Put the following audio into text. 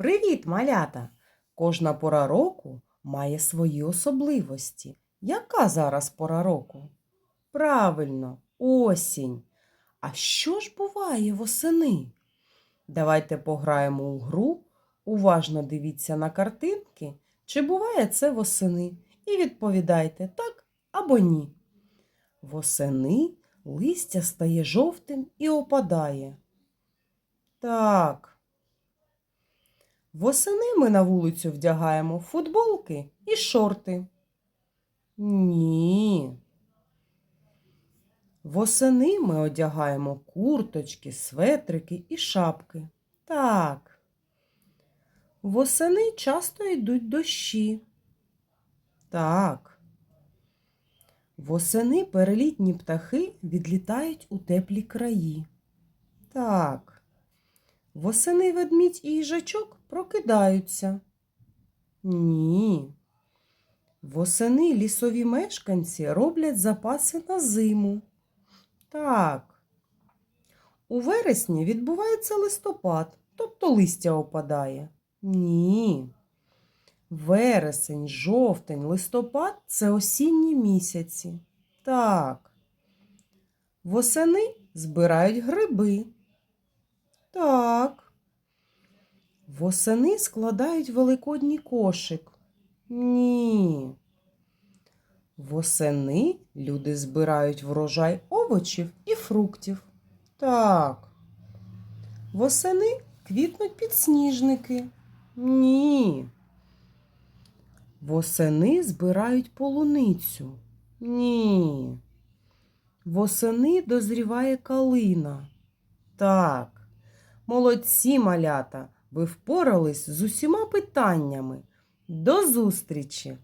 Привіт, малята! Кожна пора року має свої особливості. Яка зараз пора року? Правильно, осінь. А що ж буває восени? Давайте пограємо у гру. Уважно дивіться на картинки, чи буває це восени, і відповідайте так або ні. Восени листя стає жовтим і опадає. Так. Восени ми на вулицю вдягаємо футболки і шорти. Ні. Восени ми одягаємо курточки, светрики і шапки. Так. Восени часто йдуть дощі. Так. Восени перелітні птахи відлітають у теплі краї. Так. Восени ведмідь і їжачок прокидаються. Ні. Восени лісові мешканці роблять запаси на зиму. Так. У вересні відбувається листопад, тобто листя опадає. Ні. Вересень, жовтень, листопад це осінні місяці. Так. Восени збирають гриби. Так. Восени складають великодній кошик. Ні. Восени люди збирають врожай овочів і фруктів. Так. Восени квітнуть підсніжники. Ні. Восени збирають полуницю. Ні. Восени дозріває калина. Так. Молодці, малята, ви впорались з усіма питаннями. До зустрічі!